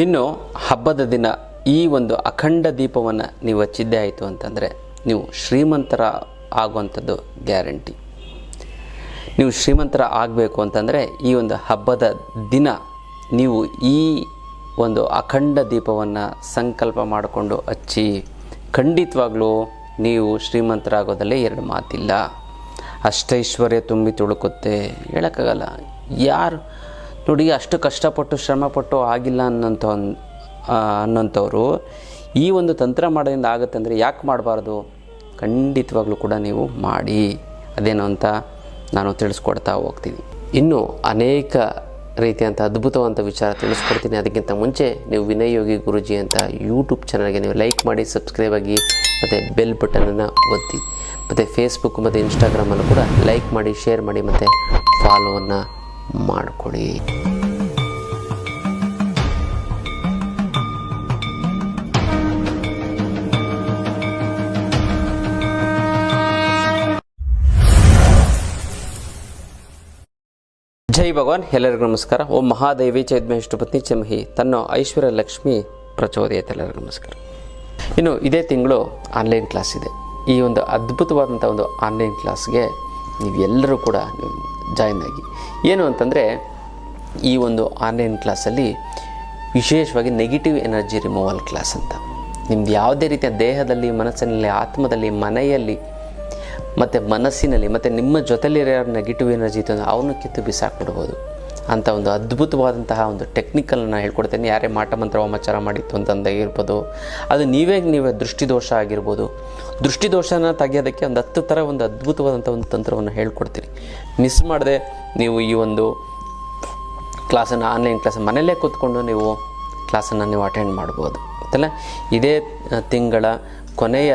ಇನ್ನು ಹಬ್ಬದ ದಿನ ಈ ಒಂದು ಅಖಂಡ ದೀಪವನ್ನು ನೀವು ಹಚ್ಚಿದ್ದೇ ಆಯಿತು ಅಂತಂದರೆ ನೀವು ಶ್ರೀಮಂತರ ಆಗುವಂಥದ್ದು ಗ್ಯಾರಂಟಿ. ನೀವು ಶ್ರೀಮಂತರ ಆಗಬೇಕು ಅಂತಂದರೆ ಈ ಒಂದು ಹಬ್ಬದ ದಿನ ನೀವು ಈ ಒಂದು ಅಖಂಡ ದೀಪವನ್ನು ಸಂಕಲ್ಪ ಮಾಡಿಕೊಂಡು ಹಚ್ಚಿ, ಖಂಡಿತವಾಗ್ಲೂ ನೀವು ಶ್ರೀಮಂತರಾಗೋದಲ್ಲೇ ಎರಡು ಮಾತಿಲ್ಲ. ಅಷ್ಟೈಶ್ವರ್ಯ ತುಂಬಿ ತುಳುಕುತ್ತೆ. ಹೇಳೋಕ್ಕಾಗಲ್ಲ. ಯಾರು ನೋಡಿ ಅಷ್ಟು ಕಷ್ಟಪಟ್ಟು, ಶ್ರಮಪಟ್ಟು ಆಗಿಲ್ಲ ಅನ್ನೋಂಥ ಅನ್ನೋಂಥವ್ರು ಈ ಒಂದು ತಂತ್ರ ಮಾಡೋದ್ರಿಂದ ಆಗುತ್ತೆ ಅಂದರೆ ಯಾಕೆ ಮಾಡಬಾರ್ದು? ಖಂಡಿತವಾಗ್ಲೂ ಕೂಡ ನೀವು ಮಾಡಿ. ಅದೇನು ಅಂತ ನಾನು ತಿಳಿಸ್ಕೊಡ್ತಾ ಹೋಗ್ತೀನಿ. ಇನ್ನು ಅನೇಕ ರೀತಿಯಂಥ ಅದ್ಭುತವಂಥ ವಿಚಾರ ತಿಳಿಸ್ಕೊಡ್ತೀನಿ. ಅದಕ್ಕಿಂತ ಮುಂಚೆ ನೀವು ವಿನಯ್ ಯೋಗಿ ಗುರುಜಿ ಅಂತ ಯೂಟ್ಯೂಬ್ ಚಾನಲ್ಗೆ ನೀವು ಲೈಕ್ ಮಾಡಿ, ಸಬ್ಸ್ಕ್ರೈಬ್ ಆಗಿ, ಮತ್ತು ಬೆಲ್ ಬಟನನ್ನು ಒತ್ತಿ, ಮತ್ತು ಫೇಸ್ಬುಕ್ ಮತ್ತು ಇನ್ಸ್ಟಾಗ್ರಾಮಲ್ಲೂ ಕೂಡ ಲೈಕ್ ಮಾಡಿ, ಶೇರ್ ಮಾಡಿ, ಮತ್ತು ಫಾಲೋವನ್ನು ಮಾಡಿಕೊಡಿ. ಜೈ ಭಗವಾನ್, ಎಲ್ಲರಿಗೂ ನಮಸ್ಕಾರ. ಓಂ ಮಹಾದೇವಿ ಚೈದ್ಮೇಷ್ಟು ಪತ್ನಿ ಚಮಹಿ. ತನ್ನ ಐಶ್ವರ್ಯ ಲಕ್ಷ್ಮಿ ಪ್ರಚೋದಯ ಎಲ್ಲರಿಗೂ ನಮಸ್ಕಾರ. ಇನ್ನು ಇದೇ ತಿಂಗಳು ಆನ್ಲೈನ್ ಕ್ಲಾಸ್ ಇದೆ. ಈ ಒಂದು ಅದ್ಭುತವಾದಂಥ ಒಂದು ಆನ್ಲೈನ್ ಕ್ಲಾಸ್ಗೆ ನೀವೆಲ್ಲರೂ ಕೂಡ ಜಾಯ್ನ್ ಆಗಿ. ಏನು ಅಂತಂದರೆ, ಈ ಒಂದು ಆನ್ಲೈನ್ ಕ್ಲಾಸಲ್ಲಿ ವಿಶೇಷವಾಗಿ ನೆಗೆಟಿವ್ ಎನರ್ಜಿ ರಿಮೂವಲ್ ಕ್ಲಾಸ್ ಅಂತ. ನಿಮ್ದು ಯಾವುದೇ ರೀತಿಯ ದೇಹದಲ್ಲಿ, ಮನಸ್ಸಿನಲ್ಲಿ, ಆತ್ಮದಲ್ಲಿ, ಮನೆಯಲ್ಲಿ ಮತ್ತು ಮನಸ್ಸಿನಲ್ಲಿ, ಮತ್ತು ನಿಮ್ಮ ಜೊತೆಲಿರೋ ನೆಗೆಟಿವ್ ಎನರ್ಜಿ ಇತ್ತು ಅಂದರೆ ಕಿತ್ತು ಬಿಸಾಕ್ಬಿಡ್ಬೋದು. ಅಂತ ಒಂದು ಅದ್ಭುತವಾದಂತಹ ಒಂದು ಟೆಕ್ನಿಕಲ್ನ ಹೇಳ್ಕೊಡ್ತೇನೆ. ಯಾರೇ ಮಾಟ ಮಂತ್ರ ವಾಮಾಚಾರ ಮಾಡಿತ್ತು ಅಂತಂದಾಗಿರ್ಬೋದು ಇರ್ಬೋದು. ಅದು ನೀವೇ ನೀವೇ ದೃಷ್ಟಿದೋಷ ಆಗಿರ್ಬೋದು. ದೃಷ್ಟಿದೋಷನ ತೆಗೆಯೋದಕ್ಕೆ ಒಂದು ಹತ್ತು ಥರ ಒಂದು ಅದ್ಭುತವಾದಂಥ ಒಂದು ತಂತ್ರವನ್ನು ಹೇಳ್ಕೊಡ್ತೀನಿ ಮಿಸ್ ಮಾಡದೆ ನೀವು ಈ ಒಂದು ಕ್ಲಾಸನ್ನು ಆನ್ಲೈನ್ ಕ್ಲಾಸ್ ಮನೆಯಲ್ಲೇ ಕೂತ್ಕೊಂಡು ನೀವು ಕ್ಲಾಸನ್ನು ನೀವು ಅಟೆಂಡ್ ಮಾಡ್ಬೋದು. ಗೊತ್ತಲ್ಲ ಇದೇ ತಿಂಗಳ ಕೊನೆಯ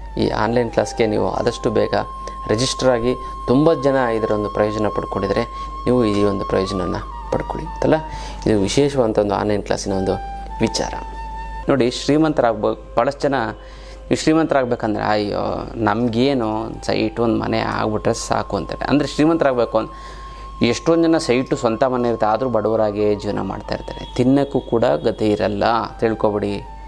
ಈ ಆನ್ಲೈನ್ ಕ್ಲಾಸ್ಗೆ ನೀವು ಆದಷ್ಟು ಬೇಗ ರಿಜಿಸ್ಟರ್ ಆಗಿ ತುಂಬ ಜನ ಇದರ ಒಂದು ಪ್ರಯೋಜನ ಪಡ್ಕೊಂಡಿದ್ರೆ ನೀವು ಈ ಒಂದು ಪ್ರಯೋಜನನ ಪಡ್ಕೊಳ್ಳಿ. ಅಂತಲ್ಲ ಇದು ವಿಶೇಷವಾದಂಥ ಒಂದು ಆನ್ಲೈನ್ ಕ್ಲಾಸಿನ ಒಂದು ವಿಚಾರ. ನೋಡಿ ಶ್ರೀಮಂತರಾಗ್ಬೇಕು ಭಾಳಷ್ಟು ಜನ ನೀವು ಶ್ರೀಮಂತರಾಗಬೇಕಂದ್ರೆ, ಅಯ್ಯೋ, ನಮಗೇನು ಸೈಟ್ ಒಂದು ಮನೆ ಆಗ್ಬಿಟ್ರೆ ಸಾಕು ಅಂತಾರೆ. ಅಂದರೆ ಶ್ರೀಮಂತರಾಗಬೇಕು ಅಂತ ಎಷ್ಟೊಂದು ಜನ ಸೈಟು ಸ್ವಂತ ಮನೆ ಇರುತ್ತೆ, ಆದರೂ ಬಡವರಾಗಿ ಜೀವನ ಮಾಡ್ತಾ ಇರ್ತಾರೆ. ತಿನ್ನೋಕ್ಕೂ ಕೂಡ ಗತಿ ಇರಲ್ಲ. ತಿಳ್ಕೊಬಿಡಿ.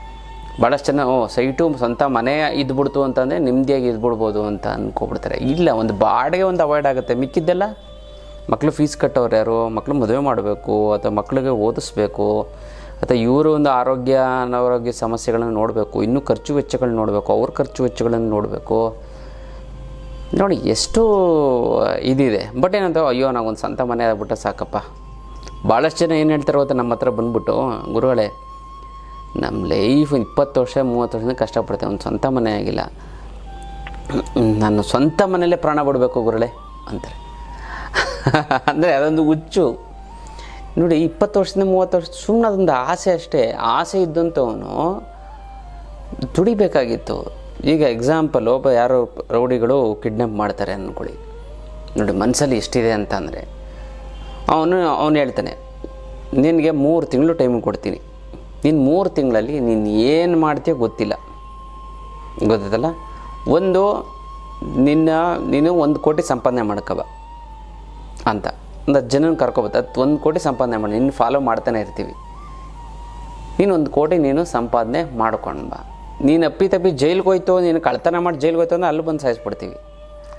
ಭಾಳಷ್ಟು ಜನ, ಓ, ಸೈಟು ಸ್ವಂತ ಮನೆ ಇದ್ಬಿಡ್ತು ಅಂತಂದರೆ ನೆಮ್ಮದಿಯಾಗಿ ಇದ್ಬಿಡ್ಬೋದು ಅಂತ ಅಂದ್ಕೊಬಿಡ್ತಾರೆ ಇಲ್ಲ, ಒಂದು ಬಾಡಿಗೆ ಒಂದು ಅವಾಯ್ಡ್ ಆಗುತ್ತೆ. ಮಿಕ್ಕಿದ್ದೆಲ್ಲ ಮಕ್ಕಳು ಫೀಸ್ ಕಟ್ಟೋರು ಯಾರು? ಮಕ್ಕಳು ಮದುವೆ ಮಾಡಬೇಕು, ಅಥವಾ ಮಕ್ಕಳಿಗೆ ಓದಿಸ್ಬೇಕು, ಅಥವಾ ಇವರು ಒಂದು ಆರೋಗ್ಯ, ಅನಾರೋಗ್ಯ ಸಮಸ್ಯೆಗಳನ್ನು ನೋಡಬೇಕು, ಇನ್ನೂ ಖರ್ಚು ವೆಚ್ಚಗಳನ್ನ ನೋಡಬೇಕು, ಅವ್ರ ಖರ್ಚು ವೆಚ್ಚಗಳನ್ನು ನೋಡಬೇಕು. ನೋಡಿ, ಎಷ್ಟು ಇದಿದೆ. ಬಟ್ ಏನಂತ, ಅಯ್ಯೋ, ನಾವೊಂದು ಸ್ವಂತ ಮನೆ ಆಗ್ಬಿಟ್ಟ ಸಾಕಪ್ಪ. ಭಾಳಷ್ಟು ಜನ ಏನು ಹೇಳ್ತಾರೆ ಗೊತ್ತಾ ನಮ್ಮ ಹತ್ರ ಬಂದ್ಬಿಟ್ಟು, ಗುರುಗಳೇ ನಮ್ಮ ಲೈಫ್ ಇಪ್ಪತ್ತು ವರ್ಷ, ಮೂವತ್ತು ವರ್ಷದಿಂದ ಕಷ್ಟಪಡ್ತೇವೆ. ಒಂದು ಸ್ವಂತ ಮನೆ ಆಗಿಲ್ಲ. ನಾನು ಸ್ವಂತ ಮನೆಯಲ್ಲೇ ಪ್ರಾಣ ಬಿಡಬೇಕು ಗುರುಳೆ ಅಂತಾರೆ. ಅಂದರೆ ಅದೊಂದು ಹುಚ್ಚು. ನೋಡಿ, ಇಪ್ಪತ್ತು ವರ್ಷದಿಂದ ಮೂವತ್ತು ವರ್ಷ ಸುಮ್ಮನೆ ಅದೊಂದು ಆಸೆ ಅಷ್ಟೇ. ಆಸೆ ಇದ್ದಂಥವನು ದುಡಿಬೇಕಾಗಿತ್ತು. ಈಗ ಎಕ್ಸಾಂಪಲ್ ಒಬ್ಬ ಯಾರೋ ರೌಡಿಗಳು ಕಿಡ್ನಾಪ್ ಮಾಡ್ತಾರೆ ಅಂದ್ಕೊಳ್ಳಿ ನೋಡಿ ಮನಸ್ಸಲ್ಲಿ ಎಷ್ಟಿದೆ ಅಂತ ಅಂದರೆ ಅವನು ಅವನು ಹೇಳ್ತಾನೆ, ನಿನಗೆ ಮೂರು ತಿಂಗಳು ಟೈಮ್ ಕೊಡ್ತೀನಿ. ನೀನು ಮೂರು ತಿಂಗಳಲ್ಲಿ ನೀನು ಏನು ಮಾಡ್ತೀಯೋ ಗೊತ್ತಿಲ್ಲ. ಗೊತ್ತಲ್ಲ ಒಂದು, ನಿನ್ನ, ನೀನು ಒಂದು ಕೋಟಿ ಸಂಪಾದನೆ ಮಾಡ್ಕೊಬ ಅಂತ. ಒಂದು ಹತ್ತು ಜನನ ಕರ್ಕೊಬತ್ತ ಅದು ಒಂದು ಕೋಟಿ ಸಂಪಾದನೆ ಮಾಡಿ ನಿನ್ನ ಫಾಲೋ ಮಾಡ್ತಾನೆ ಇರ್ತೀವಿ. ನೀನು ಒಂದು ಕೋಟಿ ನೀನು ಸಂಪಾದನೆ ಮಾಡ್ಕೊಂಡು ಬಾ. ನೀನು ಅಪ್ಪಿ ತಪ್ಪಿ ಜೈಲಿಗೆ ಹೋಯ್ತು, ನೀನು ಕಳ್ತನ ಮಾಡಿ ಜೈಲಿಗೆ ಹೋಯ್ತು ಅಂದ್ರೆ ಅಲ್ಲಿ ಬಂದು ಸಾಯಿಸ್ಬಿಡ್ತೀವಿ.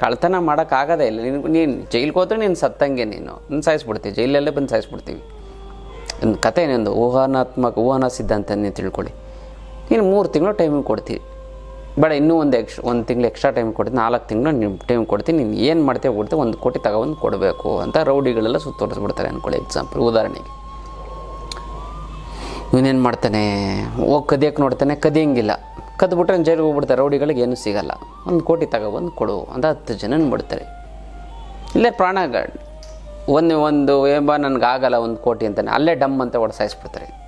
ಕಳ್ತನ ಮಾಡೋಕ್ಕಾಗೋದೇ ಇಲ್ಲ. ನೀನು ನೀನು ಜೈಲಿಗೆ ಹೋದ್ರೆ ನೀನು ಸತ್ತಂಗೆ ನೀನು. ನೀನು ಸಾಯಿಸ್ಬಿಡ್ತೀವಿ, ಜೈಲಲ್ಲೇ ಬಂದು ಸಾಯಿಸ್ಬಿಡ್ತೀವಿ. ಕತೆ ಒಂದು ಊಹಾನಾತ್ಮಕ ಊಹಾನ ಸಿದ್ಧಾಂತ ನೀವು ತಿಳ್ಕೊಳ್ಳಿ. ನೀನು ಮೂರು ತಿಂಗಳು ಟೈಮ್ ಕೊಡ್ತೀವಿ. ಬೇಡ, ಇನ್ನೂ ಒಂದು ಎಕ್ಸ್ ಒಂದು ತಿಂಗಳು ಎಕ್ಸ್ಟ್ರಾ ಟೈಮ್ ಕೊಡ್ತೀನಿ, ನಾಲ್ಕು ತಿಂಗಳು ನಿಮ್ಮ ಟೈಮ್ ಕೊಡ್ತೀನಿ, ನೀನು ಏನು ಮಾಡ್ತೀವಿ ಕೊಡ್ತೀವಿ ಒಂದು ಕೋಟಿ ತಗೊಬಂದು ಕೊಡಬೇಕು ಅಂತ ರೌಡಿಗಳೆಲ್ಲ ಸುತ್ತೋರಿಸ್ಬಿಡ್ತಾರೆ ಅಂದ್ಕೊಳ್ಳಿ ಎಕ್ಸಾಂಪಲ್ ಉದಾಹರಣೆಗೆ. ಇವನೇನು ಮಾಡ್ತಾನೆ? ಹೋಗಿ ಕದಿಯಕ್ಕೆ ನೋಡ್ತಾನೆ, ಕದಿಯಂಗಿಲ್ಲ. ಕದ್ಬಿಟ್ರೆ ಜೈಲಿಗೆ ಹೋಗ್ಬಿಡ್ತಾರೆ, ರೌಡಿಗಳಿಗೆ ಏನೂ ಸಿಗಲ್ಲ. ಒಂದು ಕೋಟಿ ತಗೊಬಂದು ಕೊಡು ಅಂತ ಹತ್ತು ಜನ ಬಿಡ್ತಾರೆ ಇಲ್ಲೇ ಪ್ರಾಣ ಒಂದು ಒಂದು ಏಂಬ ನನಗೆ ಆಗಲ್ಲ ಒಂದು ಕೋಟಿ ಅಂತಾನೆ. ಅಲ್ಲೇ ಡಮ್ ಅಂತ ಸಾಯಿಸ್ಬಿಡ್ತಾರೆ.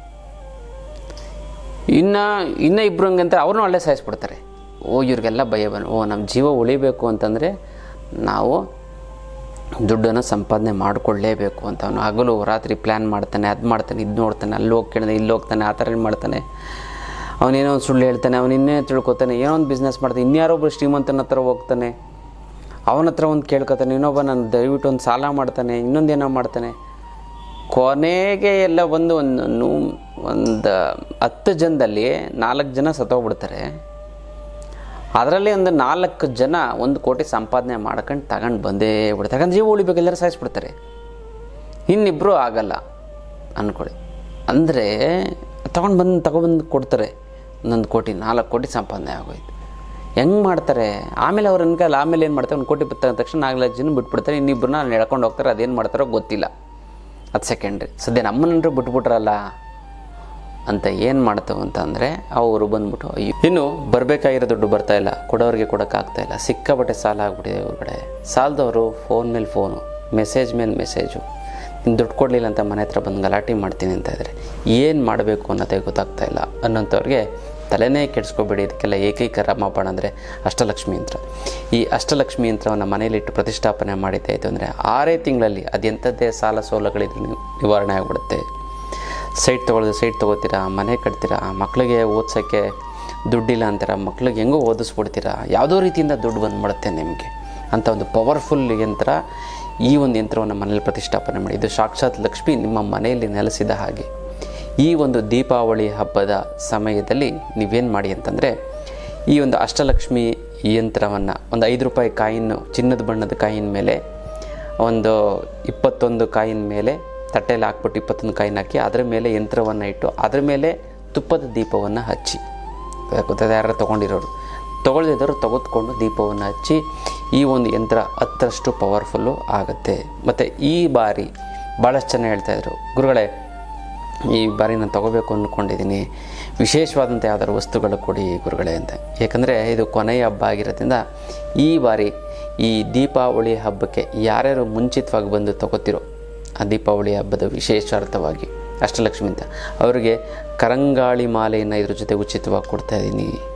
ಇನ್ನು, ಇನ್ನೂ ಇಬ್ಬರು ಅಂತ ಅವ್ರನ್ನೂ ಅಲ್ಲೇ ಸಾಯಿಸ್ಬಿಡ್ತಾರೆ. ಓ, ಇವ್ರಿಗೆಲ್ಲ ಭಯ ಬನ್, ಓ ನಮ್ಮ ಜೀವ ಉಳಿಬೇಕು ಅಂತಂದರೆ ನಾವು ದುಡ್ಡನ್ನು ಸಂಪಾದನೆ ಮಾಡಿಕೊಳ್ಳೇಬೇಕು ಅಂತ. ಅವನು ಹಗಲು ರಾತ್ರಿ ಪ್ಲ್ಯಾನ್ ಮಾಡ್ತಾನೆ, ಅದು ಮಾಡ್ತಾನೆ, ಇದು ನೋಡ್ತಾನೆ, ಅಲ್ಲಿ ಹೋಗ್ತಾನೆ ಇಲ್ಲಿ ಹೋಗ್ತಾನೆ, ಆ ಥರ ಮಾಡ್ತಾನೆ. ಅವನೇನೋ ಒಂದು ಸುಳ್ಳು ಹೇಳ್ತಾನೆ, ಅವನು ಇನ್ನೇ ತಿಳ್ಕೊತಾನೆ, ಏನೋ ಒಂದು ಬಿಸ್ನೆಸ್ ಮಾಡ್ತಾನೆ ಇನ್ಯಾರೊಬ್ಬರು ಶ್ರೀಮಂತನ ಹತ್ರ ಹೋಗ್ತಾನೆ. ಅವನ ಹತ್ರ ಒಂದು ಕೇಳ್ಕೊತಾನೆ ಇನ್ನೊಬ್ಬ ನಾನು ದಯವಿಟ್ಟು ಒಂದು ಸಾಲ ಮಾಡ್ತಾನೆ, ಇನ್ನೊಂದು ಏನೋ ಮಾಡ್ತಾನೆ. ಕೊನೆಗೆ ಎಲ್ಲ ಬಂದು ಒಂದು ನೂ, ಒಂದು ಹತ್ತು ಜನದಲ್ಲಿ ನಾಲ್ಕು ಜನ ಸತ್ತೋಗ್ಬಿಡ್ತಾರೆ. ಅದರಲ್ಲಿ ಒಂದು ನಾಲ್ಕು ಜನ ಒಂದು ಕೋಟಿ ಸಂಪಾದನೆ ಮಾಡ್ಕೊಂಡು ತಗೊಂಡು ಬಂದೇ ಬಿಡ್ತಾರೆ. ಯಾಕಂದ್ರೆ ಜೀವ ಉಳಿಬೇಕು, ಎಲ್ಲರೂ ಸಾಯಿಸ್ಬಿಡ್ತಾರೆ. ಇನ್ನಿಬ್ಬರು ಆಗಲ್ಲ ಅಂದ್ಕೊಳ್ಳಿ ಅಂದರೆ ತಗೊಂಡು ಬಂದು ತಗೊಂಡ್ಬಂದು ಕೊಡ್ತಾರೆ. ಒಂದೊಂದು ಕೋಟಿ, ನಾಲ್ಕು ಕೋಟಿ ಸಂಪಾದನೆ ಆಗೋಯ್ತು. ಹೆಂಗೆ ಮಾಡ್ತಾರೆ? ಆಮೇಲೆ ಅವ್ರ ಅನ್ಕಲ್ಲ ಆಮೇಲೆ ಏನು ಮಾಡ್ತಾರೆ? ಒಂದು ಕೋಟಿ ಬಿತ್ತ ತಕ್ಷಣ ನಾಲ್ಕು ಜನ ಬಿಟ್ಬಿಡ್ತಾರೆ ಇನ್ನಿಬ್ಬರನ್ನ ಎಳ್ಕೊಂಡು ಹೋಗ್ತಾರೆ, ಅದೇನು ಮಾಡ್ತಾರೋ ಗೊತ್ತಿಲ್ಲ. ಅದು ಸೆಕೆಂಡ್ರಿ ಸದ್ಯ ನಮ್ಮನ್ನರು ಬಿಟ್ಬಿಟ್ರಲ್ಲ? ಅಂತ ಏನು ಮಾಡ್ತವೆ ಅಂತ ಅಂದರೆ ಅವರು ಬಂದ್ಬಿಟ್ಟು, ಅಯ್ಯೋ. ಇನ್ನು ಬರಬೇಕಾಗಿರೋ ದುಡ್ಡು ಬರ್ತಾ ಇಲ್ಲ. ಕೊಡೋರಿಗೆ ಕೊಡೋಕ್ಕಾಗ್ತಾ ಇಲ್ಲ. ಸಿಕ್ಕಾಪಟ್ಟೆ ಸಾಲ ಆಗ್ಬಿಟ್ಟಿದೆ ಇವ್ರ ಕಡೆ ಸಾಲದವರು ಫೋನ್ ಮೇಲೆ ಫೋನು ಮೆಸೇಜ್ ಮೇಲೆ ಮೆಸೇಜು ನೀನು ದುಡ್ಡು ಕೊಡಲಿಲ್ಲ ಅಂತ ಮನೆ ಹತ್ರ ಬಂದು ಗಲಾಟೆ ಮಾಡ್ತೀನಿ ಅಂತ ಇದ್ದಾರೆ ಏನು ಮಾಡಬೇಕು ಅನ್ನೋದೇ ಗೊತ್ತಾಗ್ತಾ ಇಲ್ಲ ಅನ್ನೋಂಥವ್ರಿಗೆ ತಲೆನೇ ಕೆಡಿಸ್ಕೋಬೇಡಿ. ಇದಕ್ಕೆಲ್ಲ ಏಕೈಕ ರಾಮಬಾಣ ಅಂದರೆ ಅಷ್ಟಲಕ್ಷ್ಮಿ ಯಂತ್ರ. ಈ ಅಷ್ಟಲಕ್ಷ್ಮಿ ಯಂತ್ರವನ್ನು ಮನೆಯಲ್ಲಿಟ್ಟು ಪ್ರತಿಷ್ಠಾಪನೆ ಮಾಡಿದ್ದಾಯಿತು ಅಂದರೆ ಆರೇ ತಿಂಗಳಲ್ಲಿ ಅದೆಂಥದ್ದೇ ಸಾಲ ಸೋಲಗಳಿದ್ರು ನೀವು, ನಿವಾರಣೆ ಆಗಿಬಿಡುತ್ತೆ. ಸೈಟ್ ತೊಗೊಳ್ದು ಸೈಟ್ ತೊಗೋತೀರಾ, ಮನೆ ಕಟ್ತೀರಾ ಮಕ್ಕಳಿಗೆ ಓದ್ಸೋಕ್ಕೆ ದುಡ್ಡಿಲ್ಲ ಅಂತೀರ, ಮಕ್ಳಿಗೆ ಹೆಂಗೋ ಓದಿಸ್ಬಿಡ್ತೀರಾ, ಯಾವುದೋ ರೀತಿಯಿಂದ ದುಡ್ಡು ಬಂದ್ಬಿಡುತ್ತೆ ನಿಮಗೆ ಅಂತ ಒಂದು ಪವರ್ಫುಲ್ ಯಂತ್ರ ಈ ಒಂದು ಯಂತ್ರವನ್ನು ಮನೇಲಿ ಪ್ರತಿಷ್ಠಾಪನೆ ಮಾಡಿ. ಇದು ಸಾಕ್ಷಾತ್ ಲಕ್ಷ್ಮಿ ನಿಮ್ಮ ಮನೆಯಲ್ಲಿ ನೆಲೆಸಿದ ಹಾಗೆ. ಈ ಒಂದು ದೀಪಾವಳಿ ಹಬ್ಬದ ಸಮಯದಲ್ಲಿ ನೀವೇನು ಮಾಡಿ ಅಂತಂದರೆ, ಈ ಒಂದು ಅಷ್ಟಲಕ್ಷ್ಮಿ ಯಂತ್ರವನ್ನು, ಒಂದು ಐದು ರೂಪಾಯಿ ಕಾಯಿನ್ನು ಚಿನ್ನದ ಬಣ್ಣದ ಕಾಯಿನ ಮೇಲೆ, ಒಂದು ಇಪ್ಪತ್ತೊಂದು ಕಾಯಿನ ಮೇಲೆ ತಟ್ಟೆಯಲ್ಲಿ ಹಾಕ್ಬಿಟ್ಟು ಇಪ್ಪತ್ತೊಂದು ಕಾಯಿನ ಹಾಕಿ ಅದರ ಮೇಲೆ ಯಂತ್ರವನ್ನು ಇಟ್ಟು ಅದರ ಮೇಲೆ ತುಪ್ಪದ ದೀಪವನ್ನು ಹಚ್ಚಿ. ಗೊತ್ತದೆ ಯಾರು ತೊಗೊಂಡಿರೋರು. ತೊಗೊಳ್ದಿದ್ದವರು ತೆಗೆದುಕೊಂಡು ದೀಪವನ್ನು ಹಚ್ಚಿ ಈ ಒಂದು ಯಂತ್ರ ಹತ್ತರಷ್ಟು ಪವರ್ಫುಲ್ಲು ಆಗುತ್ತೆ. ಮತ್ತು ಈ ಬಾರಿ ಭಾಳಷ್ಟು ಜನ ಹೇಳ್ತಾಯಿದ್ರು ಗುರುಗಳೇ ಈ ಬಾರಿ ನಾನು ತೊಗೋಬೇಕು ಅಂದ್ಕೊಂಡಿದ್ದೀನಿ ವಿಶೇಷವಾದಂಥ ಯಾವ್ದಾದ್ರು ವಸ್ತುಗಳು ಕೊಡಿ ಗುರುಗಳೇ ಅಂತ. ಏಕೆಂದರೆ ಇದು ಕೊನೆಯ ಹಬ್ಬ ಆಗಿರೋದ್ರಿಂದ ಈ ಬಾರಿ ಈ ದೀಪಾವಳಿ ಹಬ್ಬಕ್ಕೆ ಯಾರ್ಯಾರು ಮುಂಚಿತವಾಗಿ ಬಂದು ತಗೋತಿರೋ ಆ ದೀಪಾವಳಿ ಹಬ್ಬದ ವಿಶೇಷಾರ್ಥವಾಗಿ ಅಷ್ಟಲಕ್ಷ್ಮಿ ಅಂತ. ಅವರಿಗೆ ಕರಂಗಾಳಿ ಮಾಲೆಯನ್ನು ಇದ್ರ ಜೊತೆ ಉಚಿತವಾಗಿ ಕೊಡ್ತಾ ಇದ್ದೀನಿ.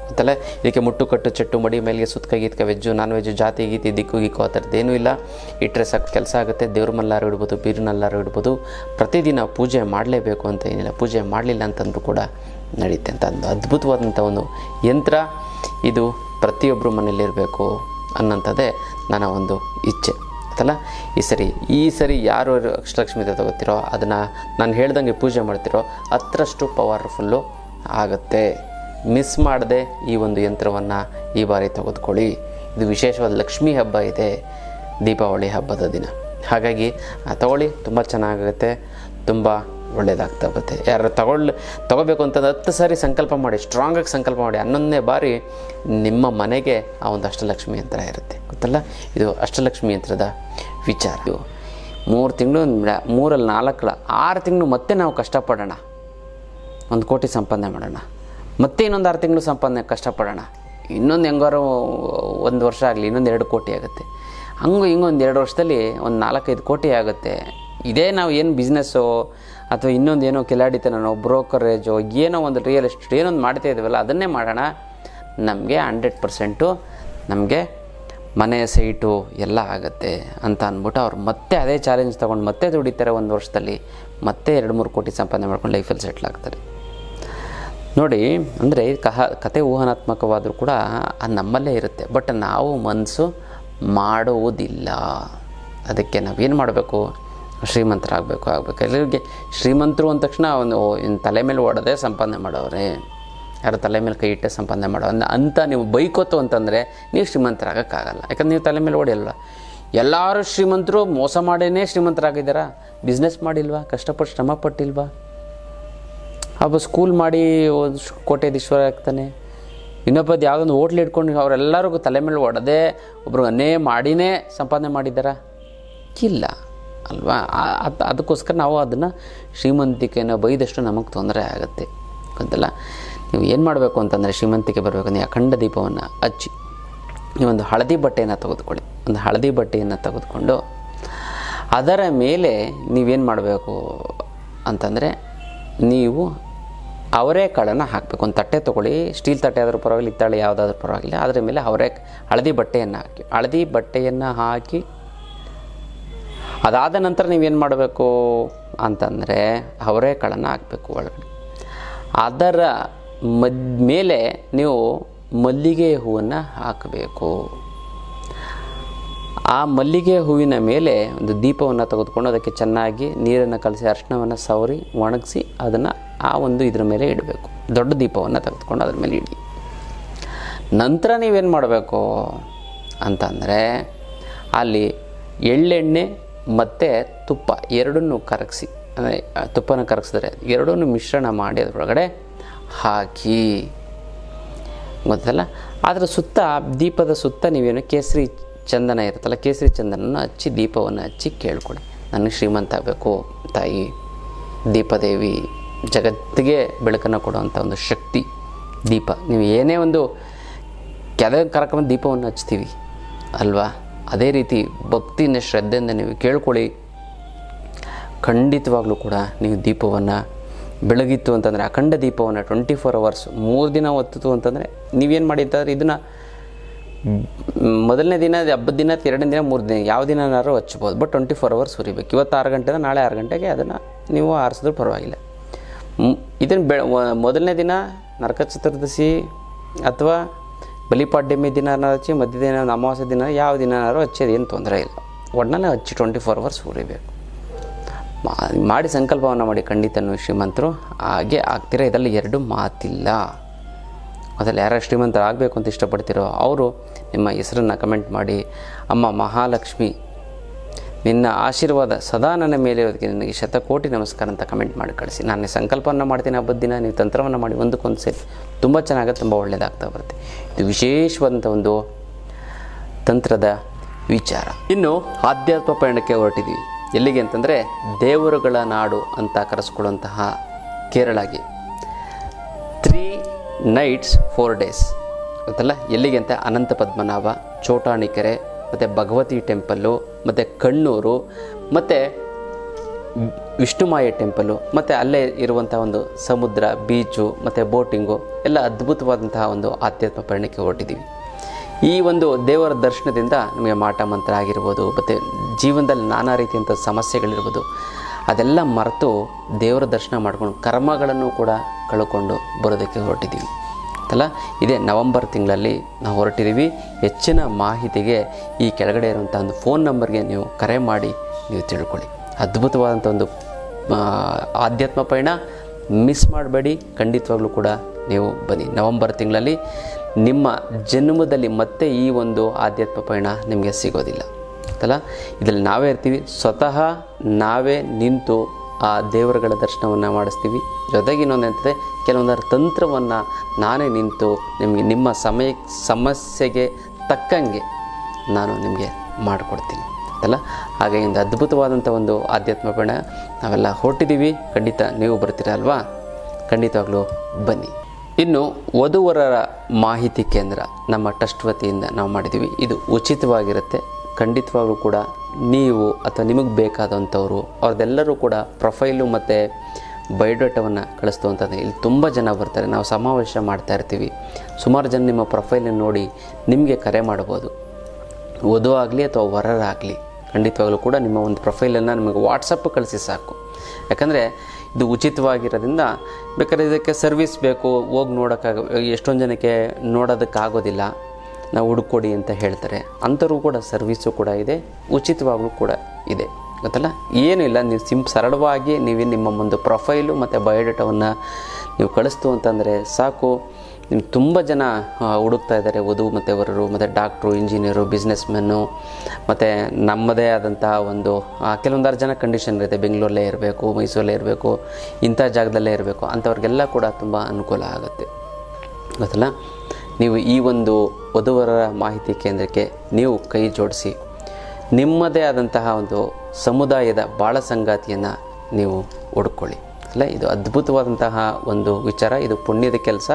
ಗೊತ್ತಲ್ಲ ಇದಕ್ಕೆ ಮುಟ್ಟು ಕಟ್ಟು ಚೆಟ್ಟು ಮಡಿ ಮೇಲಿಗೆ ಸುತ್ತಕ ಗೀತ್ಕ ವೆಜ್ಜು, ನಾನ್ ವೆಜ್ಜು, ಜಾತಿ ಗೀತಿ, ದಿಕ್ಕು ಗಿಕ್ಕು ಆ ಏನೂ ಇಲ್ಲ. ಇಟ್ಟರೆ ಸಾಕು, ಕೆಲಸ ಆಗುತ್ತೆ, ದೇವ್ರ ಮಲ್ಲಾರು ಇಡ್ಬೋದು ಬೀರಿನಲ್ಲಾರು ಇಡ್ಬೋದು. ಪ್ರತಿದಿನ ಪೂಜೆ ಮಾಡಲೇಬೇಕು ಅಂತ ಏನಿಲ್ಲ, ಪೂಜೆ ಮಾಡಲಿಲ್ಲ ಅಂತಂದ್ರೂ ಕೂಡ ನಡೆಯುತ್ತೆ ಅಂತ ಒಂದು ಅದ್ಭುತವಾದಂಥ ಒಂದು ಯಂತ್ರ. ಇದು ಪ್ರತಿಯೊಬ್ಬರು ಮನೆಯಲ್ಲಿರಬೇಕು ಅನ್ನೋಂಥದ್ದೇ ನನ್ನ ಒಂದು ಇಚ್ಛೆ. ಆಯ್ತಲ್ಲ? ಈ ಸರಿ ಈ ಸರಿ ಯಾರು ಅಕ್ಷಲಕ್ಷ್ಮಿ ತಗೋತಿರೋ ಅದನ್ನು ನಾನು ಹೇಳ್ದಂಗೆ ಪೂಜೆ ಮಾಡ್ತಿರೋ ಹತ್ತರಷ್ಟು ಪವರ್ಫುಲ್ಲು ಆಗುತ್ತೆ. ಮಿಸ್ ಮಾಡದೆ ಈ ಒಂದು ಯಂತ್ರವನ್ನು ಈ ಬಾರಿ ತೆಗೆದುಕೊಳ್ಳಿ. ಇದು ವಿಶೇಷವಾದ ಲಕ್ಷ್ಮೀ ಹಬ್ಬ ಇದೆ, ದೀಪಾವಳಿ ಹಬ್ಬದ ದಿನ. ಹಾಗಾಗಿ ತಗೊಳ್ಳಿ, ತುಂಬ ಚೆನ್ನಾಗುತ್ತೆ ತುಂಬ ಒಳ್ಳೆಯದಾಗ್ತಾ ಬರುತ್ತೆ ಯಾರು ತಗೊಳ್ಳಿ ತಗೋಬೇಕು ಅಂತಂದ್ರೆ ಹತ್ತು ಸಾರಿ ಸಂಕಲ್ಪ ಮಾಡಿ ಸ್ಟ್ರಾಂಗಾಗಿ ಸಂಕಲ್ಪ ಮಾಡಿ, ಹನ್ನೊಂದನೇ ಬಾರಿ ನಿಮ್ಮ ಮನೆಗೆ ಆ ಒಂದು ಅಷ್ಟಲಕ್ಷ್ಮಿ ಯಂತ್ರ ಇರುತ್ತೆ. ಗೊತ್ತಲ್ಲ? ಇದು ಅಷ್ಟಲಕ್ಷ್ಮಿ ಯಂತ್ರದ ವಿಚಾರ. ಮೂರು ತಿಂಗಳು ಮೂರಲ್ಲಿ ನಾಲ್ಕು ಆರು ತಿಂಗಳು ಮತ್ತೆ ನಾವು ಕಷ್ಟಪಡೋಣ. ಒಂದು ಕೋಟಿ ಸಂಪಾದನೆ ಮಾಡೋಣ. ಮತ್ತೆ ಇನ್ನೊಂದು ಆರು ತಿಂಗಳು ಸಂಪಾದನೆ ಕಷ್ಟಪಡೋಣ. ಇನ್ನೊಂದು ಹೆಂಗಾರು ಒಂದು ವರ್ಷ ಆಗಲಿ, ಇನ್ನೊಂದು ಎರಡು ಕೋಟಿ ಆಗುತ್ತೆ. ಹಂಗೂ ಹಿಂಗೊಂದು ಎರಡು ವರ್ಷದಲ್ಲಿ ಒಂದು ನಾಲ್ಕೈದು ಕೋಟಿ ಆಗುತ್ತೆ. ಇದೇ ನಾವು ಏನು ಬಿಸ್ನೆಸ್ಸು ಅಥವಾ ಇನ್ನೊಂದು ಏನೋ ಕಿಲಾಡಿತನೋ ಬ್ರೋಕರೇಜೋ ಏನೋ ಒಂದು ರಿಯಲ್ ಎಸ್ಟೇಟ್ ಏನೊಂದು ಮಾಡ್ತಾ ಇದ್ದೀವಲ್ಲ ಅದನ್ನೇ ಮಾಡೋಣ. ನಮಗೆ ಹಂಡ್ರೆಡ್ ಪರ್ಸೆಂಟು ನಮಗೆ ಮನೆ ಸೈಟು ಎಲ್ಲ ಆಗುತ್ತೆ ಅಂತ ಅಂದ್ಬಿಟ್ಟು ಅವ್ರು ಮತ್ತೆ ಅದೇ ಚಾಲೆಂಜ್ ತೊಗೊಂಡು ಮತ್ತೆ ದುಡಿತಾರೆ ಒಂದು ವರ್ಷದಲ್ಲಿ. ಮತ್ತೆ ಎರಡು ಮೂರು ಕೋಟಿ ಸಂಪಾದನೆ ಮಾಡ್ಕೊಂಡು ಲೈಫಲ್ಲಿ ಸೆಟ್ಲ್ ಆಗ್ತಾರೆ. ನೋಡಿ, ಅಂದರೆ ಕಹ ಕತೆ ಊಹನಾತ್ಮಕವಾದರೂ ಕೂಡ ಅದು ನಮ್ಮಲ್ಲೇ ಇರುತ್ತೆ. ಬಟ್ ನಾವು ಮನಸ್ಸು ಮಾಡುವುದಿಲ್ಲ. ಅದಕ್ಕೆ ನಾವೇನು ಮಾಡಬೇಕು? ಶ್ರೀಮಂತರಾಗಬೇಕು, ಆಗಬೇಕು. ಎಲ್ಲರಿಗೆ ಶ್ರೀಮಂತರು ಅಂದ ತಕ್ಷಣ ಒಂದು ತಲೆ ಮೇಲೆ ಓಡದೆ ಸಂಪಾದನೆ ಮಾಡೋರೆ ಯಾರು ತಲೆ ಮೇಲೆ ಕೈ ಇಟ್ಟೆ ಸಂಪಾದನೆ ಮಾಡೋ ಅಂತ ನೀವು ಬೈಕೋತು ಅಂತಂದರೆ ನೀವು ಶ್ರೀಮಂತರಾಗೋಕ್ಕಾಗಲ್ಲ. ಯಾಕಂದ್ರೆ ನೀವು ತಲೆ ಮೇಲೆ ಹೊಡೆಯಲ್ಲ ಎಲ್ಲರೂ ಶ್ರೀಮಂತರು ಮೋಸ ಮಾಡೇನೇ ಶ್ರೀಮಂತರಾಗಿದ್ದಾರಾ? ಬಿಸ್ನೆಸ್ ಮಾಡಿಲ್ವಾ? ಕಷ್ಟಪಟ್ಟು ಶ್ರಮ ಪಟ್ಟಿಲ್ವಾ ಒಬ್ಬ ಸ್ಕೂಲ್ ಮಾಡಿ ಕೋಟ್ಯಾಧೀಶ್ವರ ಆಗ್ತಾನೆ. ಇನ್ನೊಬ್ಬದು ಯಾವುದೊಂದು ಹೋಟ್ಲ್ ಇಟ್ಕೊಂಡು ಅವರೆಲ್ಲರಿಗೂ ತಲೆ ಮೇಲೆ ಹೊಡೆದೇ ಒಬ್ರು ಅನ್ನೇ ಮಾಡಿನೇ ಸಂಪಾದನೆ ಮಾಡಿದ್ದಾರಾ ಇಲ್ಲ. ಅಲ್ವಾ? ಅದಕ್ಕೋಸ್ಕರ ನಾವು ಅದನ್ನು ಶ್ರೀಮಂತಿಕೆಯನ್ನು ಬೈದಷ್ಟು ನಮಗೆ ತೊಂದರೆ ಆಗುತ್ತೆ. ಗೊತ್ತಲ್ಲ? ನೀವು ಏನು ಮಾಡಬೇಕು ಅಂತಂದರೆ ಶ್ರೀಮಂತಿಕೆ ಬರಬೇಕಂದ್ರೆ ಅಖಂಡ ದೀಪವನ್ನು ಹಚ್ಚಿ. ನೀವೊಂದು ಹಳದಿ ಬಟ್ಟೆಯನ್ನು ತೆಗೆದುಕೊಳ್ಳಿ. ಒಂದು ಹಳದಿ ಬಟ್ಟೆಯನ್ನು ತೆಗೆದುಕೊಂಡು ಅದರ ಮೇಲೆ ನೀವೇನು ಮಾಡಬೇಕು ಅಂತಂದರೆ ನೀವು ಅವರೇ ಕಾಳನ್ನು ಹಾಕಬೇಕು. ಒಂದು ತಟ್ಟೆ ತೊಗೊಳ್ಳಿ, ಸ್ಟೀಲ್ ತಟ್ಟೆ ಆದರೂ ಪರವಾಗಿಲ್ಲ ಇತ್ತಾಳೆ ಯಾವುದಾದ್ರೂ ಪರವಾಗಿಲ್ಲ. ಅದರ ಮೇಲೆ ಅವರೇ ಹಳದಿ ಬಟ್ಟೆಯನ್ನು ಹಾಕಿ, ಹಳದಿ ಬಟ್ಟೆಯನ್ನು ಹಾಕಿ, ಅದಾದ ನಂತರ ನೀವೇನು ಮಾಡಬೇಕು ಅಂತಂದರೆ ಅವರೇ ಕಾಳನ್ನು ಹಾಕಬೇಕು ಒಳಗಡೆ. ಅದರ ಮದ್, ಮೇಲೆ ನೀವು ಮಲ್ಲಿಗೆ ಹೂವನ್ನು ಹಾಕಬೇಕು. ಆ ಮಲ್ಲಿಗೆ ಹೂವಿನ ಮೇಲೆ ಒಂದು ದೀಪವನ್ನು ತೆಗೆದುಕೊಂಡು ಅದಕ್ಕೆ ಚೆನ್ನಾಗಿ ನೀರನ್ನು ಕಲಸಿ ಅರ್ಶನವನ್ನು ಸವರಿ, ಒಣಗಿಸಿ ಅದನ್ನು ಆ ಒಂದು ಇದ್ರ ಮೇಲೆ ಇಡಬೇಕು. ದೊಡ್ಡ ದೀಪವನ್ನು ತೆಗೆದುಕೊಂಡು ಅದ್ರ ಮೇಲೆ ಇಡಿ. ನಂತರ ನೀವೇನು ಮಾಡಬೇಕು ಅಂತಂದರೆ ಅಲ್ಲಿ ಎಳ್ಳೆಣ್ಣೆ ಮತ್ತು ತುಪ್ಪ ಎರಡನ್ನೂ ಕರಗಿಸಿ, ಅಂದರೆ ತುಪ್ಪನ ಕರಗಿಸಿದ್ರೆ ಎರಡನ್ನೂ ಮಿಶ್ರಣ ಮಾಡಿ ಅದರೊಳಗಡೆ ಹಾಕಿ. ಗೊತ್ತಲ್ಲ? ಅದರ ಸುತ್ತ, ದೀಪದ ಸುತ್ತ ನೀವೇನು ಕೇಸರಿ ಚಂದನ ಇರುತ್ತಲ್ಲ, ಕೇಸರಿ ಚಂದನನ್ನು ಹಚ್ಚಿ, ದೀಪವನ್ನು ಹಚ್ಚಿ ಕೇಳ್ಕೊಡಿ. ನನಗೆ ಶ್ರೀಮಂತ ಆಗಬೇಕು ತಾಯಿ, ದೀಪದೇವಿ. ಜಗತ್ತಿಗೆ ಬೆಳಕನ್ನು ಕೊಡುವಂಥ ಒಂದು ಶಕ್ತಿ, ದೀಪ. ನೀವು ಏನೇ ಒಂದು ಕೆದ ಕಾರ್ಯಕ್ರಮ ದೀಪವನ್ನು ಹಚ್ತೀವಿ ಅಲ್ವಾ? ಅದೇ ರೀತಿ ಭಕ್ತಿಯಿಂದ, ಶ್ರದ್ಧೆಯಿಂದ ನೀವು ಕೇಳ್ಕೊಳ್ಳಿ. ಖಂಡಿತವಾಗಲೂ ಕೂಡ ನೀವು ದೀಪವನ್ನು ಬೆಳಗಿತ್ತು ಅಂತಂದರೆ, ಅಖಂಡ ದೀಪವನ್ನು ಟ್ವೆಂಟಿ ಫೋರ್ ಅವರ್ಸ್, ಮೂರು ದಿನ ಹೊತ್ತಿತು ಅಂತಂದರೆ, ನೀವೇನು ಮಾಡಿ ಅಂತಂದರೆ ಇದನ್ನು ಮೊದಲನೇ ದಿನ, ಹಬ್ಬದ ದಿನ, ಎರಡನೇ ದಿನ, ಮೂರು ದಿನ, ಯಾವ ದಿನನಾದ್ರೂ ಹಚ್ಬೋದು. ಬಟ್ ಟ್ವೆಂಟಿ ಫೋರ್ ಅವರ್ಸ್ ಉರಿಬೇಕು. ಇವತ್ತು ಆರು ಗಂಟೆದ ನಾಳೆ ಆರು ಗಂಟೆಗೆ ಅದನ್ನು ನೀವು ಆರಿಸಿದ್ರೂ ಪರವಾಗಿಲ್ಲ. ಇದನ್ನು ಬೆ ಮೊದಲನೇ ದಿನ ನರಕ ಚತುರ್ದಶಿ ಅಥವಾ ಬಲಿಪಾಡ್ಯಮಿ ದಿನ ಹಚ್ಚಿ ಮಧ್ಯ ದಿನ ಅಮಾವಾಸ್ಯ ದಿನ ಯಾವ ದಿನನಾದ್ರೂ ಹಚ್ಚೋದು ಏನು ತೊಂದರೆ ಇಲ್ಲ. ಒಟ್ಟಿನಲ್ಲಿ ಹಚ್ಚಿ ಟ್ವೆಂಟಿ ಫೋರ್ ಅವರ್ಸ್ ಉರಿಬೇಕು ಮಾಡಿ ಸಂಕಲ್ಪವನ್ನು ಮಾಡಿ ಖಂಡಿತ ನೀವು ಶ್ರೀಮಂತರು ಹಾಗೆ ಆಗ್ತಿರೋ? ಇದರಲ್ಲಿ ಎರಡು ಮಾತಿಲ್ಲ. ಅದರಲ್ಲಿ ಯಾರು ಶ್ರೀಮಂತರು ಆಗಬೇಕು ಅಂತ ಇಷ್ಟಪಡ್ತಿರೋ ಅವರು ನಿಮ್ಮ ಹೆಸರನ್ನು ಕಮೆಂಟ್ ಮಾಡಿ, ಅಮ್ಮ ಮಹಾಲಕ್ಷ್ಮಿ ನಿನ್ನ ಆಶೀರ್ವಾದ ಸದಾ ನನ್ನ ಮೇಲೆ ಇರೋದಕ್ಕೆ ನಿನಗೆ ಶತಕೋಟಿ ನಮಸ್ಕಾರ ಅಂತ ಕಮೆಂಟ್ ಮಾಡಿ ಕಳಿಸಿ. ನಾನು ಸಂಕಲ್ಪವನ್ನು ಮಾಡ್ತೀನಿ ಹಬ್ಬದ ದಿನ, ನೀವು ತಂತ್ರವನ್ನು ಮಾಡಿ ಒಂದಕ್ಕೊಂದು ಸೇರಿ. ತುಂಬ ಚೆನ್ನಾಗಿ ತುಂಬ ಒಳ್ಳೆಯದಾಗ್ತಾ ಬರುತ್ತೆ. ಇದು ವಿಶೇಷವಾದಂಥ ಒಂದು ತಂತ್ರದ ವಿಚಾರ. ಇನ್ನು ಆಧ್ಯಾತ್ಮ ಪಯಣಕ್ಕೆ ಹೊರಟಿದ್ದೀವಿ ಎಲ್ಲಿಗೆ ಅಂತಂದರೆ ದೇವರುಗಳ ನಾಡು ಅಂತ ಕರೆಸ್ಕೊಳ್ಳುವಂತಹ ಕೇರಳಗೆ. ತ್ರೀ ನೈಟ್ಸ್ ಫೋರ್ ಡೇಸ್ ಗೊತ್ತಲ್ಲ? ಎಲ್ಲಿಗೆ ಅಂತ ಅನಂತ ಪದ್ಮನಾಭ, ಚೋಟಾಣಿಕೆರೆ ಮತ್ತು ಭಗವತಿ ಟೆಂಪಲ್ಲು ಮತ್ತು ಕಣ್ಣೂರು, ಮತ್ತು ವಿಷ್ಣುಮಾಯ ಟೆಂಪಲ್ಲು ಮತ್ತು ಅಲ್ಲೇ ಇರುವಂಥ ಒಂದು ಸಮುದ್ರ, ಬೀಚು, ಮತ್ತು ಬೋಟಿಂಗು, ಎಲ್ಲ ಅದ್ಭುತವಾದಂತಹ ಒಂದು ಆಧ್ಯಾತ್ಮ ಪಯಣಕ್ಕೆ ಹೊರಟಿದ್ದೀವಿ. ಈ ಒಂದು ದೇವರ ದರ್ಶನದಿಂದ ನಮಗೆ ಮಾಟ ಮಂತ್ರ ಆಗಿರ್ಬೋದು ಮತ್ತು ಜೀವನದಲ್ಲಿ ನಾನಾ ರೀತಿಯಂಥ ಸಮಸ್ಯೆಗಳಿರ್ಬೋದು, ಅದೆಲ್ಲ ಮರೆತು ದೇವರ ದರ್ಶನ ಮಾಡ್ಕೊಂಡು ಕರ್ಮಗಳನ್ನು ಕೂಡ ಕಳ್ಕೊಂಡು ಬರೋದಕ್ಕೆ ಹೊರಟಿದ್ದೀವಿ. ಅಲ್ಲ ಇದೇ ನವಂಬರ್ ತಿಂಗಳಲ್ಲಿ ನಾವು ಹೊರಟಿದ್ದೀವಿ. ಹೆಚ್ಚಿನ ಮಾಹಿತಿಗೆ ಈ ಕೆಳಗಡೆ ಇರುವಂಥ ಒಂದು ಫೋನ್ ನಂಬರ್ಗೆ ನೀವು ಕರೆ ಮಾಡಿ ನೀವು ತಿಳ್ಕೊಳ್ಳಿ. ಅದ್ಭುತವಾದಂಥ ಒಂದು ಆಧ್ಯಾತ್ಮ ಪಯಣ. ಮಿಸ್ ಮಾಡಬೇಡಿ, ಖಂಡಿತವಾಗ್ಲೂ ಕೂಡ ನೀವು ಬನ್ನಿ. ನವಂಬರ್ ತಿಂಗಳಲ್ಲಿ ನಿಮ್ಮ ಜನ್ಮದಲ್ಲಿ ಮತ್ತೆ ಈ ಒಂದು ಆಧ್ಯಾತ್ಮ ಪಯಣ ನಿಮಗೆ ಸಿಗೋದಿಲ್ಲ. ಅಲ್ಲ ಇದರಲ್ಲಿ ನಾವೇ ಇರ್ತೀವಿ. ಸ್ವತಃ ನಾವೇ ನಿಂತು ಆ ದೇವರುಗಳ ದರ್ಶನವನ್ನು ಮಾಡಿಸ್ತೀವಿ. ಜೊತೆಗೆ ಇನ್ನೊಂದು ಕೆಲವೊಂದರ ತಂತ್ರವನ್ನು ನಾನೇ ನಿಂತು ನಿಮಗೆ ನಿಮ್ಮ ಸಮಯ, ಸಮಸ್ಯೆಗೆ ತಕ್ಕಂಗೆ ನಾನು ನಿಮಗೆ ಮಾಡಿಕೊಡ್ತೀನಿ. ಅಲ್ಲ? ಹಾಗೆ ಒಂದು ಅದ್ಭುತವಾದಂಥ ಒಂದು ಆಧ್ಯಾತ್ಮ ಪಯಣ ನಾವೆಲ್ಲ ಹೊರಟಿದ್ದೀವಿ. ಖಂಡಿತ ನೀವು ಬರ್ತೀರಾ ಅಲ್ವಾ? ಖಂಡಿತವಾಗ್ಲೂ ಬನ್ನಿ. ಇನ್ನು ವಧುವರರ ಮಾಹಿತಿ ಕೇಂದ್ರ ನಮ್ಮ ಟ್ರಸ್ಟ್ ವತಿಯಿಂದ ನಾವು ಮಾಡಿದ್ದೀವಿ. ಇದು ಉಚಿತವಾಗಿರುತ್ತೆ. ಖಂಡಿತವಾಗ್ಲೂ ಕೂಡ ನೀವು ಅಥವಾ ನಿಮಗೆ ಬೇಕಾದಂಥವರು, ಅವ್ರದ್ದೆಲ್ಲರೂ ಕೂಡ ಪ್ರೊಫೈಲು ಮತ್ತು ಬಯೋಡೇಟವನ್ನು ಕಳಿಸ್ತು ಅಂತಂದರೆ ಇಲ್ಲಿ ತುಂಬ ಜನ ಬರ್ತಾರೆ. ನಾವು ಸಮಾವೇಶ ಮಾಡ್ತಾ ಇರ್ತೀವಿ. ಸುಮಾರು ಜನ ನಿಮ್ಮ ಪ್ರೊಫೈಲನ್ನು ನೋಡಿ ನಿಮಗೆ ಕರೆ ಮಾಡ್ಬೋದು ವಧು ಆಗಲಿ ಅಥವಾ ವರರಾಗಲಿ ಖಂಡಿತವಾಗಲೂ ಕೂಡ ನಿಮ್ಮ ಒಂದು ಪ್ರೊಫೈಲನ್ನು ನಿಮಗೆ ವಾಟ್ಸಪ್ ಕಳಿಸಿ ಸಾಕು. ಯಾಕಂದರೆ ಇದು ಉಚಿತವಾಗಿರೋದ್ರಿಂದ ಬೇಕಾದ್ರೆ ಇದಕ್ಕೆ ಸರ್ವಿಸ್ ಬೇಕು. ಹೋಗಿ ನೋಡೋಕ್ಕಾಗ, ಎಷ್ಟೊಂದು ಜನಕ್ಕೆ ನೋಡೋದಕ್ಕಾಗೋದಿಲ್ಲ. ನಾವು ಹುಡುಕೊಡಿ ಅಂತ ಹೇಳ್ತಾರೆ. ಅಂಥವ್ರಿಗೂ ಕೂಡ ಸರ್ವಿಸು ಕೂಡ ಇದೆ. ಉಚಿತವಾಗಲೂ ಕೂಡ ಇದೆ. ಗೊತ್ತಲ್ಲ? ಏನೂ ಇಲ್ಲ ನೀವು ಸಿಂಪ್ ಸರಳವಾಗಿ ನೀವು ನಿಮ್ಮ ಒಂದು ಪ್ರೊಫೈಲು ಮತ್ತು ಬಯೋಡೇಟಾವನ್ನು ನೀವು ಕಳಿಸ್ತು ಅಂತಂದರೆ ಸಾಕು. ನಿಮ್ಮ ತುಂಬ ಜನ ಹುಡುಕ್ತಾ ಇದ್ದಾರೆ, ವಧು ಮತ್ತು ವರರು, ಮತ್ತು ಡಾಕ್ಟ್ರು, ಇಂಜಿನಿಯರು ಬಿಸ್ನೆಸ್ ಮೆನ್ನು ಮತ್ತು ನಮ್ಮದೇ ಆದಂತಹ ಒಂದು ಕೆಲವೊಂದಾರು ಜನ ಕಂಡೀಷನ್ ಇರುತ್ತೆ. ಬೆಂಗಳೂರಲ್ಲೇ ಇರಬೇಕು, ಮೈಸೂರಲ್ಲೇ ಇರಬೇಕು, ಇಂಥ ಜಾಗದಲ್ಲೇ ಇರಬೇಕು, ಅಂಥವ್ರಿಗೆಲ್ಲ ಕೂಡ ತುಂಬ ಅನುಕೂಲ ಆಗುತ್ತೆ. ಗೊತ್ತಲ್ಲ? ನೀವು ಈ ಒಂದು ವಧುವರರ ಮಾಹಿತಿ ಕೇಂದ್ರಕ್ಕೆ ನೀವು ಕೈ ಜೋಡಿಸಿ. ನಿಮ್ಮದೇ ಆದಂತಹ ಒಂದು ಸಮುದಾಯದ ಬಾಳ ಸಂಗಾತಿಯನ್ನು ನೀವು ಹುಡ್ಕೊಳ್ಳಿ. ಅಲ್ಲ, ಇದು ಅದ್ಭುತವಾದಂತಹ ಒಂದು ವಿಚಾರ, ಇದು ಪುಣ್ಯದ ಕೆಲಸ.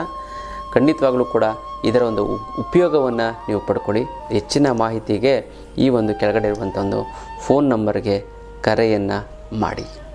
ಖಂಡಿತವಾಗಲೂ ಕೂಡ ಇದರ ಒಂದು ಉಪಯೋಗವನ್ನು ನೀವು ಪಡ್ಕೊಳ್ಳಿ. ಹೆಚ್ಚಿನ ಮಾಹಿತಿಗೆ ಈ ಒಂದು ಕೆಳಗಡೆ ಇರುವಂಥ ಒಂದು ಫೋನ್ ನಂಬರ್ಗೆ ಕರೆಯನ್ನು ಮಾಡಿ.